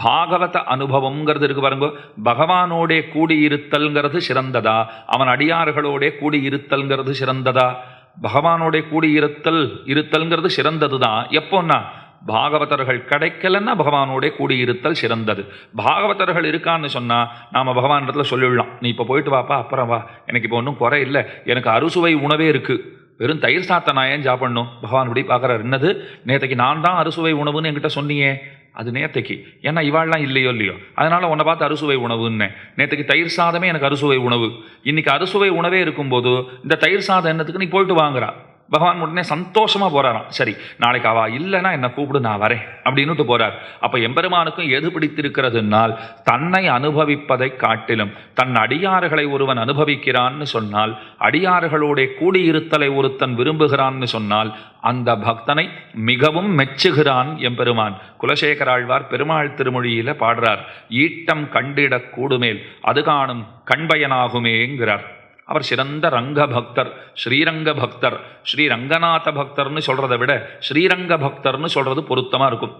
பாகவத அனுபவம்ங்கிறது இருக்கு பாருங்க. பகவானோடே கூடியிருத்தல்ங்கிறது சிறந்ததா? அவன் அடியார்களோடே கூடியிருத்தல்ங்கிறது சிறந்ததா? பகவானோடே கூடியிருத்தல் இருத்தல்ங்கிறது சிறந்தது தான் எப்போன்னா பாகவதர்கள் கிடைக்கலன்னா பகவானோட கூடியிருத்தல் சிறந்தது. பாகவதர்கள் இருக்கான்னு சொன்னால் நாம பகவான் இடத்துல சொல்லிடலாம். நீ இப்போ போயிட்டு வாப்பா அப்புறம் வா. எனக்கு இப்போ ஒன்றும் குறை இல்லை. எனக்கு அறுசுவை உணவே இருக்குது வெறும் தயிர் சாத்த நான் ஏன் சாப்பிடணும்? பகவான் இப்படி பார்க்குறாரு. என்னது? நேற்றுக்கு நான் தான் அறுசுவை உணவுன்னு என்கிட்ட சொன்னியே அது நேத்தைக்கு. ஏன்னா இவாள்லாம் இல்லையோ இல்லையோ. அதனால உன்னை பார்த்து அறுசுவை உணவுன்னே. நேற்றுக்கு தயிர் சாதமே எனக்கு அறுசுவை உணவு. இன்னைக்கு அறுசுவை உணவே இருக்கும்போது இந்த தயிர் சாதம் என்னத்துக்கு? நீ போயிட்டு வாங்குறா. பகவான் உடனே சந்தோஷமாக போகிறாராம் சரி நாளைக்கு அவா இல்லைன்னா என்னை கூப்பிடு நான் வரேன் அப்படின்னுட்டு போகிறார் அப்போ எம்பெருமானுக்கும் எது பிடித்திருக்கிறதுனால் தன்னை அனுபவிப்பதை காட்டிலும் தன் அடியார்களை ஒருவன் அனுபவிக்கிறான்னு சொன்னால் அடியார்களோட கூடியிருத்தலை ஒருத்தன் விரும்புகிறான்னு சொன்னால் அந்த பக்தனை மிகவும் மெச்சுகிறான் எம்பெருமான். குலசேகராழ்வார் பெருமாள் திருமொழியில் பாடுறார் ஈட்டம் கண்டிடக் கூடுமேல் அது காணும் கண்பயனாகுமேங்கிறார். அவர் சிறந்த ரங்க பக்தர் ஸ்ரீரங்க பக்தர் ஸ்ரீ ரங்கநாத பக்தர்னு சொல்கிறத விட ஸ்ரீரங்க பக்தர்னு சொல்கிறது பொருத்தமாக இருக்கும்.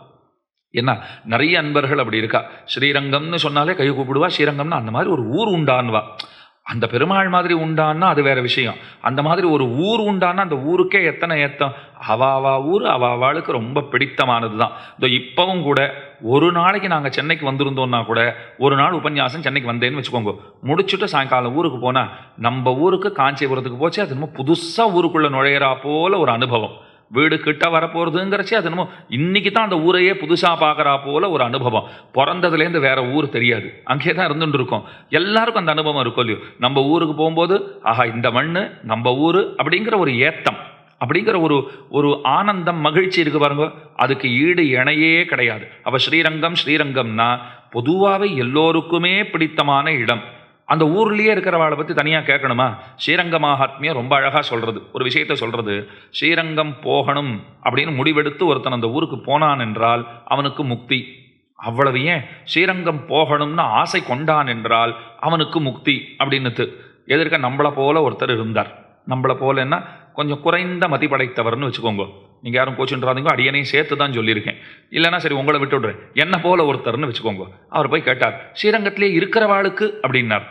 என்ன நிறைய அன்பர்கள் அப்படி இருக்கா? ஸ்ரீரங்கம்னு சொன்னாலே கை கூப்பிடுவா ஸ்ரீரங்கம்னு அந்த மாதிரி ஒரு ஊர் உண்டான்வா. அந்த பெருமாள் மாதிரி உண்டான்னா அது வேற விஷயம். அந்த மாதிரி ஒரு ஊர் உண்டான்னா அந்த ஊருக்கே எத்தனை ஏத்தம்? அவாவா ஊர் அவாவாளுக்கு ரொம்ப பிடித்தமானது தான் இதோ இப்பவும் கூட ஒரு நாளைக்கு நாங்கள் சென்னைக்கு வந்திருந்தோம்னா கூட ஒரு நாள் உபன்யாசம் சென்னைக்கு வந்தேன்னு வச்சுக்கோங்க. முடிச்சுட்டு சாயங்காலம் ஊருக்கு போனால் நம்ம ஊருக்கு காஞ்சிபுரத்துக்கு போச்சு அது என்னமோ புதுசாக ஊருக்குள்ளே நுழையிறா போல ஒரு அனுபவம். வீடு கிட்ட வரப்போகிறதுங்கிறச்சே அது என்னமோ இன்றைக்கி தான் அந்த ஊரையே புதுசாக பார்க்குறா போல் ஒரு அனுபவம். பிறந்ததுலேருந்து வேறு ஊர் தெரியாது. அங்கேயே தான் இருந்துட்டு இருக்கோம் எல்லாருக்கும் அந்த அனுபவம் இருக்கும் இல்லையோ? நம்ம ஊருக்கு போகும்போது ஆஹா இந்த மண் நம்ம ஊர் அப்படிங்கிற ஒரு ஏத்தம். அப்படிங்கிற ஒரு ஒரு ஆனந்தம் மகிழ்ச்சி இருக்கு பாருங்க. அதுக்கு ஈடு இணையே கிடையாது. அப்போ ஸ்ரீரங்கம் ஸ்ரீரங்கம்னா பொதுவாகவே எல்லோருக்குமே பிடித்தமான இடம். அந்த ஊர்லேயே இருக்கிறவாளை பற்றி தனியாக கேட்கணுமா? ஸ்ரீரங்க மகாத்மியை ரொம்ப அழகாக சொல்கிறது ஒரு விஷயத்த சொல்கிறது ஸ்ரீரங்கம் போகணும் அப்படின்னு முடிவெடுத்து ஒருத்தன் அந்த ஊருக்கு போனான் என்றால் அவனுக்கு முக்தி. அவ்வளவு ஏன்? ஸ்ரீரங்கம் போகணும்னு ஆசை கொண்டான் என்றால் அவனுக்கு முக்தி அப்படின்னுத்து எதிர்க்க நம்மளை போல ஒருத்தர் இருந்தார். நம்மளை போலன்னா கொஞ்சம் குறைந்த மதி படைத்தவர்னு வச்சுக்கோங்க. நீங்கள் யாரும் கோச்சுன்றாதீங்க அடியனையும் சேர்த்து தான் சொல்லியிருக்கேன். இல்லைன்னா சரி உங்களை விட்டு விடுறேன். என்ன போல ஒருத்தர்னு வச்சுக்கோங்க. அவர் போய் கேட்டார் ஸ்ரீரங்கத்திலே இருக்கிறவாளுக்கு அப்படின்னார்.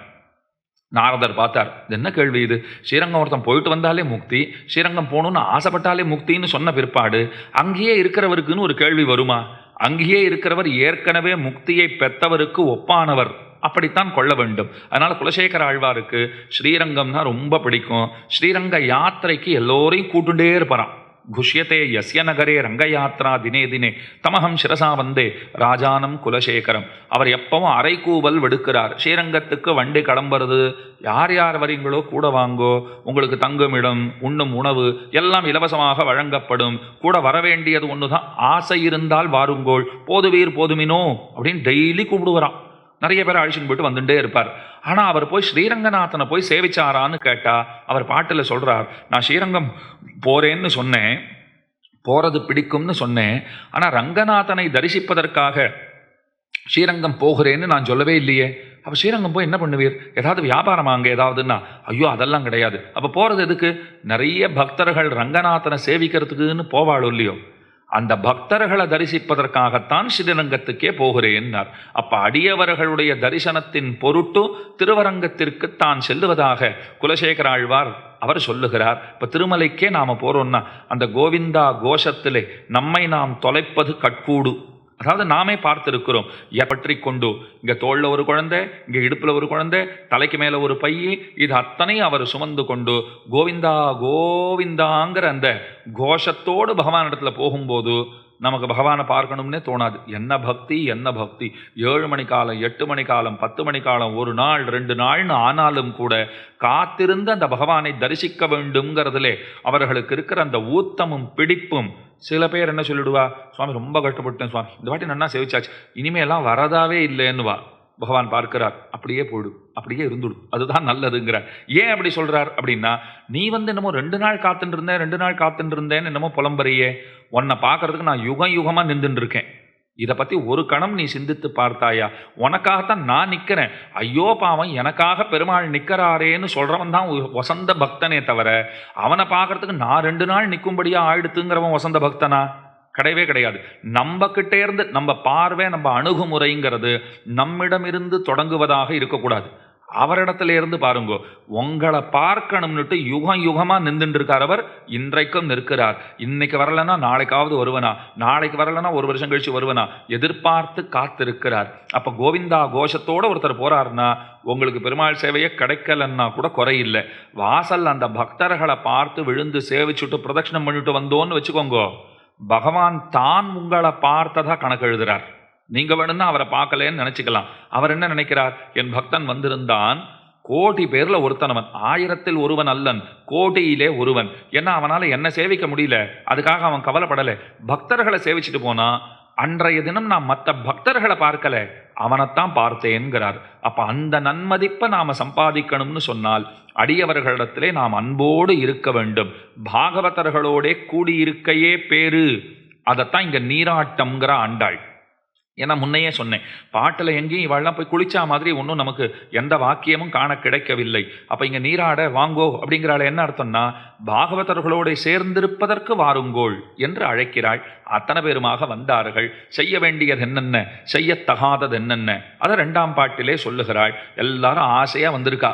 நாரதர் பார்த்தார் என்ன கேள்வி இது? ஸ்ரீரங்கம் ஒருத்தன் போயிட்டு வந்தாலே முக்தி ஸ்ரீரங்கம் போகணும்னு ஆசைப்பட்டாலே முக்தின்னு சொன்ன பிற்பாடு அங்கேயே இருக்கிறவருக்குன்னு ஒரு கேள்வி வருமா? அங்கேயே இருக்கிறவர் ஏற்கனவே முக்தியை பெற்றவருக்கு ஒப்பானவர். அப்படித்தான் கொள்ள வேண்டும். அதனால் குலசேகர ஆழ்வாருக்கு ஸ்ரீரங்கம்னா ரொம்ப பிடிக்கும். ஸ்ரீரங்க யாத்திரைக்கு எல்லோரையும் கூட்டுண்டே இருப்பாராம். குஷ்யத்தே யஸ்ய நகரே ரங்கயாத்ரா தினே தினே. தமகம் சிரசா வந்தே. ராஜானம் குலசேகரம். அவர் எப்பவும் அரைக்கூவல் விடுக்கிறார். ஸ்ரீரங்கத்துக்கு வண்டி கிளம்புறது யார் யார் வரீங்களோ கூட வாங்கோ. உங்களுக்கு தங்குமிடம் உண்ணும் உணவு எல்லாம் இலவசமாக வழங்கப்படும். கூட வரவேண்டியது ஒன்று தான் ஆசை இருந்தால் வாருங்கோள். போதுவீர் போதுமினோ அப்படின்னு டெய்லி கூப்பிடுவரான் நிறைய பேர் அழிச்சுன்னு போயிட்டு வந்துட்டே இருப்பார். ஆனால் அவர் போய் ஸ்ரீரங்கநாதனை போய் சேவிச்சாரான்னு கேட்டால் அவர் பாட்டில் சொல்கிறார் நான் ஸ்ரீரங்கம் போகிறேன்னு சொன்னேன் போகிறது பிடிக்கும்னு சொன்னேன் ஆனால் ரங்கநாதனை தரிசிப்பதற்காக ஸ்ரீரங்கம் போகிறேன்னு நான் சொல்லவே இல்லையே. அப்போ ஸ்ரீரங்கம் போய் என்ன பண்ணுவீர்? ஏதாவது வியாபாரமா அங்கே ஏதாவதுன்னா? ஐயோ அதெல்லாம் கிடையாது. அப்போ போகிறது எதுக்கு? நிறைய பக்தர்கள் ரங்கநாதனை சேவிக்கிறதுக்குன்னு போவாளோ இல்லையோ? அந்த பக்தர்களை தரிசிப்பதற்காகத்தான் ஸ்ரீரங்கத்துக்கே போகிறேன்னார். அப்ப அடியவர்களுடைய தரிசனத்தின் பொருட்டு திருவரங்கத்திற்கு தான் செல்லுவதாக குலசேகர ஆழ்வார் அவர் சொல்லுகிறார். இப்ப திருமலைக்கே நாம போறோம்னா அந்த கோவிந்தா கோஷத்திலே நம்மை நாம் தொலைப்பது கட்கூடு. அதாவது நாமே பார்த்திருக்கிறோம். பற்றி கொண்டு? இங்கே தோளில் ஒரு குழந்தை இங்கே இடுப்புல ஒரு குழந்தை தலைக்கு மேல ஒரு பையி இது அத்தனையும் அவர் சுமந்து கொண்டு கோவிந்தா கோவிந்தாங்கிற அந்த கோஷத்தோடு பகவான் இடத்துல போகும்போது நமக்கு பகவானை பார்க்கணும்னே தோணாது. என்ன பக்தி என்ன பக்தி? ஏழு மணி காலம் எட்டு மணி காலம் பத்து மணி காலம் ஒரு நாள் ரெண்டு நாள்னு ஆனாலும் கூட காத்திருந்து அந்த பகவானை தரிசிக்க வேண்டும்ங்கிறதுலே அவர்களுக்கு இருக்கிற அந்த ஊத்தமும் பிடிப்பும் சில பேர் என்ன சொல்லிடுவா? சுவாமி ரொம்ப கட்டுப்பட்டேன் சுவாமி. இந்த வாட்டி நன்னா சேவிச்சாச்சு. இனிமேலாம் வரதாவே இல்லைன்னுவா. பகவான் பார்க்கிறார் அப்படியே போயிடு அப்படியே இருந்துடும். அதுதான் நல்லதுங்கிறார் ஏன் அப்படி சொல்கிறார் அப்படின்னா நீ வந்து என்னமோ ரெண்டு நாள் காத்துட்டு இருந்தேன் ரெண்டு நாள் காத்துட்டு இருந்தேன்னு என்னமோ புலம்புறையே. உன்னை பார்க்கறதுக்கு நான் யுகம் யுகமாக நின்றுட்டு இருக்கேன். இதை பற்றி ஒரு கணம் நீ சிந்தித்து பார்த்தாயா? உனக்காகத்தான் நான் நிற்கிறேன் ஐயோ பாவம் எனக்காக பெருமாள் நிற்கிறாரேன்னு சொல்கிறவன் தான் வசந்த பக்தனே தவிர அவனை பார்க்கறதுக்கு நான் ரெண்டு நாள் நிற்கும்படியாக ஆயிடுத்துங்கிறவன் வசந்த பக்தனா? கிடையவே கிடையாது. நம்ம இருந்து நம்ம பார்வை நம்ம அணுகுமுறைங்கிறது நம்மிடமிருந்து தொடங்குவதாக இருக்கக்கூடாது. அவரிடத்துல இருந்து பாருங்க உங்களை பார்க்கணும்னுட்டு யுகம் யுகமாக நின்றுட்டு இருக்கார் அவர் இன்றைக்கும் நிற்கிறார். இன்னைக்கு வரலன்னா நாளைக்காவது வருவனா நாளைக்கு வரலன்னா ஒரு வருஷம் கழிச்சு வருவனா எதிர்பார்த்து காத்திருக்கிறார். அப்போ கோவிந்தா கோஷத்தோடு ஒருத்தர் போறாருன்னா உங்களுக்கு பெருமாள் சேவையே கிடைக்கலன்னா கூட குறையில்லை. வாசல் அந்த பக்தர்களை பார்த்து விழுந்து சேவிச்சுட்டு பிரதட்சிணம் பண்ணிட்டு வந்தோன்னு வச்சுக்கோங்க. பகவான் தான் உங்களை பார்த்ததா கணக்கு எழுதுறார். நீங்க வேணும்னா அவரை பார்க்கலன்னு நினைச்சுக்கலாம். அவர் என்ன நினைக்கிறார்? என் பக்தன் வந்திருந்தான். கோடி பேர்ல ஒருத்தனவன் ஆயிரத்தில் ஒருவன் அல்லன். கோடியிலே ஒருவன். ஏன்னா அவனால என்ன சேவிக்க முடியல. அதுக்காக அவன் கவலைப்படலை. பக்தர்களை சேவிச்சுட்டு போனா அன்றைய தினம் நான் மற்ற பக்தர்களை பார்க்கல அவனைத்தான் பார்த்தேன்கிறார். அப்ப அந்த நன்மதிப்பை நாம சம்பாதிக்கணும்னு சொன்னால் அடியவர்களிடத்திலே நாம் அன்போடு இருக்க வேண்டும். பாகவதர்களோடே கூடியிருக்கையே பேரு அதைத்தான் இங்க நீராட்டம்ங்கிற ஆண்டாள். ஏன்னா முன்னையே சொன்னேன் பாட்டில் எங்கேயும் இவாள்லாம் போய் குளிச்சா மாதிரி ஒன்றும் நமக்கு எந்த வாக்கியமும் காண கிடைக்கவில்லை. அப்போ இங்கே நீராட வாங்கோ அப்படிங்கிறாள் என்ன அர்த்தம்னா பாகவதர்களோடு சேர்ந்திருப்பதற்கு வாருங்கோள் என்று அழைக்கிறாள். அத்தனை பேருமாக வந்தார்கள். செய்ய வேண்டியது என்னென்ன? செய்யத்தகாதது என்னென்ன? அதை ரெண்டாம் பாட்டிலே சொல்லுகிறாள். எல்லாரும் ஆசையாக வந்திருக்கா.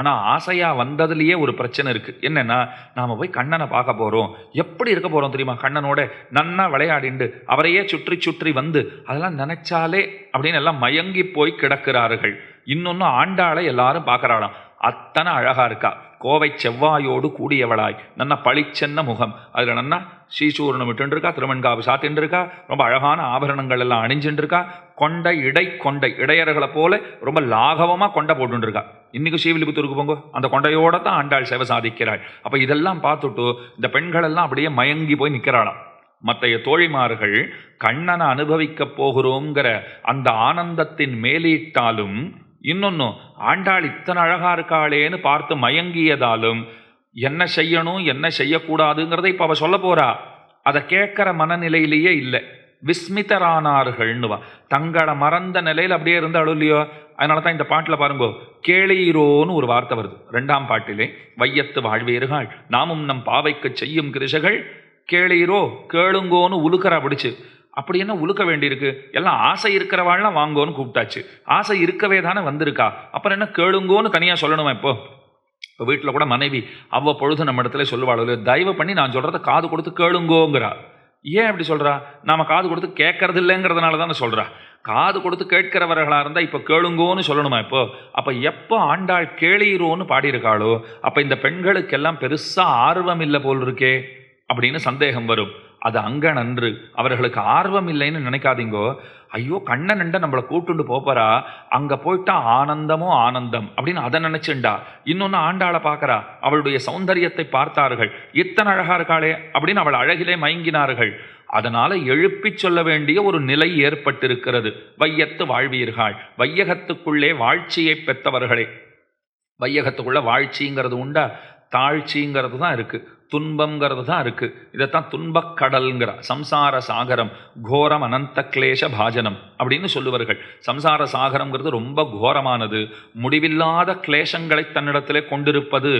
ஆனால் ஆசையாக வந்ததுலேயே ஒரு பிரச்சனை இருக்குது என்னென்னா நாம் போய் கண்ணனை பார்க்க போகிறோம் எப்படி இருக்க போகிறோம் தெரியுமா? கண்ணனோட நன்னா விளையாடிண்டு அவரையே சுற்றி சுற்றி வந்து அதெல்லாம் நினைச்சாலே அப்படின்னு எல்லாம் மயங்கி போய் கிடக்கிறார்கள். இன்னொன்று ஆண்டாளை எல்லாரும் பார்க்குறாளாம். அத்தனை அழகாக இருக்கா. கோவை செவ்வாயோடு கூடியவளாய். நன்னா பளிச்சென்ன முகம். அதில் நன்னா ஸ்ரீசூர்ணம் விட்டுருக்கா திருமண்காவு சாத்தின்றிருக்கா ரொம்ப அழகான ஆபரணங்கள் எல்லாம் அணிஞ்சுட்டுருக்கா கொண்டை இடை கொண்டை இடையர்களை போல ரொம்ப லாகவமாக கொண்டை போட்டுருக்கா இன்னைக்கு ஸ்ரீவில்லிபுத்தூருக்கு போங்க அந்த கொண்டையோட தான் ஆண்டாள் சேவை சாதிக்கிறாள். அப்போ இதெல்லாம் பார்த்துட்டு இந்த பெண்கள் எல்லாம் அப்படியே மயங்கி போய் நிற்கிறாளாம் மற்றைய தோழிமார்கள் கண்ணனை அனுபவிக்கப் போகிறோங்கிற அந்த ஆனந்தத்தின் மேலீட்டாலும் இன்னொன்னு ஆண்டாள் இத்தனை அழகா இருக்காளேன்னு பார்த்து மயங்கியதாலும் என்ன செய்யணும் என்ன செய்யக்கூடாதுங்கிறத இப்ப அவ சொல்ல போறா. அதை கேட்கிற மனநிலையிலேயே இல்லை. விஸ்மிதரானார்கள்னுவா தங்களை மறந்த நிலையில் அப்படியே இருந்தாலும் இல்லையோ? அதனால தான் இந்த பாட்டில் பாருங்கோ கேளீரோன்னு ஒரு வார்த்தை வருது. ரெண்டாம் பாட்டிலே வையத்து வாழ்வீர்கள் நாமும் நம் பாவைக்கு செய்யும் கிருஷகள் கேளீரோ கேளுங்கோன்னு உலுக்கரா பிடிச்சு. அப்படி என்ன உழுக்க வேண்டியிருக்கு? எல்லாம் ஆசை இருக்கிறவாள்லாம் வாங்கோன்னு கூப்பிட்டாச்சு. ஆசை இருக்கவே தானே வந்திருக்கா? அப்புறம் என்ன கேளுங்கோன்னு தனியாக சொல்லணுமா இப்போ? இப்போ வீட்டில் கூட மனைவி அவ்வப்பொழுது நம்ம இடத்துல சொல்லுவாள் தயவு பண்ணி நான் சொல்கிறத காது கொடுத்து கேளுங்கோங்கிறா. ஏன் அப்படி சொல்கிறா நாம் காது கொடுத்து கேட்கறது இல்லைங்கிறதுனால தானே சொல்கிறா காது கொடுத்து கேட்கிறவர்களாக இருந்தால் இப்போ கேளுங்கோன்னு சொல்லணுமா இப்போ? அப்போ எப்போ ஆண்டாள் கேளீரோன்னு பாடியிருக்காளோ அப்போ இந்த பெண்களுக்கெல்லாம் பெருசாக ஆர்வம் இல்லை போல் இருக்கே அப்படின்னு சந்தேகம் வரும். அது அங்க நன்று. அவர்களுக்கு ஆர்வம் இல்லைன்னு நினைக்காதீங்கோ. ஐயோ கண்ணன் நண்ட நம்மளை கூட்டுண்டு போப்பறா. அங்கே போயிட்டா ஆனந்தமோ ஆனந்தம் அப்படின்னு அதை நினைச்சுண்டா. இன்னொன்று ஆண்டாளை பார்க்கறா. அவளுடைய சௌந்தரியத்தை பார்த்தார்கள். இத்தனை அழகா இருக்காளே அப்படின்னு அவள் அழகிலே மயங்கினார்கள். அதனால எழுப்பிச் சொல்ல வேண்டிய ஒரு நிலை ஏற்பட்டிருக்கிறது. வையத்து வாழ்வீர்கள். வையகத்துக்குள்ளே வாழ்ச்சியை பெற்றவர்களே. வையகத்துக்குள்ள வாழ்ச்சிங்கிறது உண்டா? தாழ்ச்சிங்கிறது தான் இருக்குது துன்பங்கிறது தான் இருக்குது இதைத்தான் துன்பக்கடல்ங்கிற சம்சார சாகரம் கோரம் அனந்த கிளேச பாஜனம் அப்படின்னு சொல்லுவார்கள். சம்சார சாகரங்கிறது ரொம்ப கோரமானது. முடிவில்லாத கிளேசங்களை தன்னிடத்திலே கொண்டிருப்பது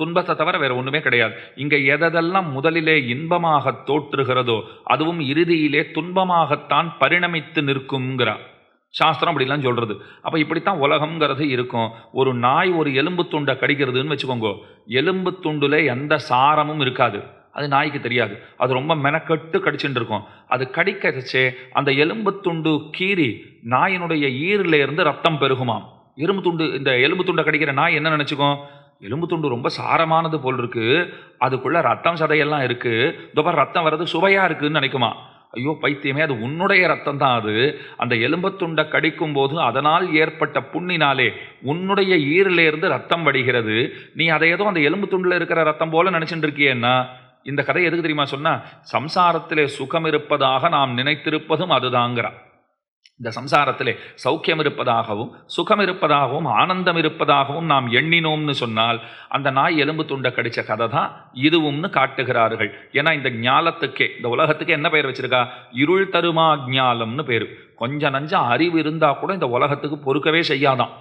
துன்பத்தை தவிர வேறு ஒன்றுமே கிடையாது. இங்கே எதெல்லாம் முதலிலே இன்பமாக தோற்றுகிறதோ அதுவும் இறுதியிலே துன்பமாகத்தான் பரிணமித்து நிற்குங்கிறார் சாஸ்திரம் அப்படிலாம் சொல்கிறது அப்போ இப்படித்தான் உலகம்ங்கிறது இருக்கும். ஒரு நாய் ஒரு எலும்பு துண்டை கடிக்கிறதுன்னு வச்சுக்கோங்க. எலும்பு துண்டில் எந்த சாரமும் இருக்காது. அது நாய்க்கு தெரியாது. அது ரொம்ப மெனக்கட்டு கடிச்சுட்டு இருக்கும். அது கடிக்கச்சே அந்த எலும்பு துண்டு கீறி நாயினுடைய ஈரில இருந்து ரத்தம் பெருகுமாம். எலும்பு துண்டு இந்த எலும்பு துண்டை கடிக்கிற நாய் என்ன நினச்சிக்கும் எலும்பு துண்டு ரொம்ப சாரமானது போல் இருக்குது அதுக்குள்ளே ரத்தம் சதையெல்லாம் இருக்குது துபார் ரத்தம் வர்றது சுவையாக இருக்குதுன்னு நினைக்குமா? ஐயோ பைத்தியமே அது உன்னுடைய ரத்தம் தான் அது. அந்த எலும்பத்துண்டை கடிக்கும் போது அதனால் ஏற்பட்ட புண்ணினாலே உன்னுடைய ஈரிலேருந்து ரத்தம் வடிகிறது. நீ அதை ஏதோ அந்த எலும்பு துண்டில் இருக்கிற ரத்தம் போல நினைச்சுட்டு இருக்கியேன்னா இந்த கதை எதுக்கு தெரியுமா சொன்னா சம்சாரத்திலே சுகம் இருப்பதாக நாம் நினைத்திருப்பதும் அதுதாங்கிறான். இந்த சம்சாரத்திலே சௌக்கியம் இருப்பதாகவும் சுகம் இருப்பதாகவும் ஆனந்தம் இருப்பதாகவும் நாம் எண்ணினோம்னு சொன்னால் அந்த நாய் எலும்பு துண்டை கடித்த கதை தான் இதுவும்னு காட்டுகிறார்கள். ஏன்னா இந்த ஞாலத்துக்கே இந்த உலகத்துக்கே என்ன பெயர் வச்சிருக்கா? இருள் தருமா ஞாலம்னு பேர். கொஞ்சம் நஞ்சம் அறிவு இருந்தால் கூட இந்த உலகத்துக்கு பொறுக்கவே செய்யாதான்.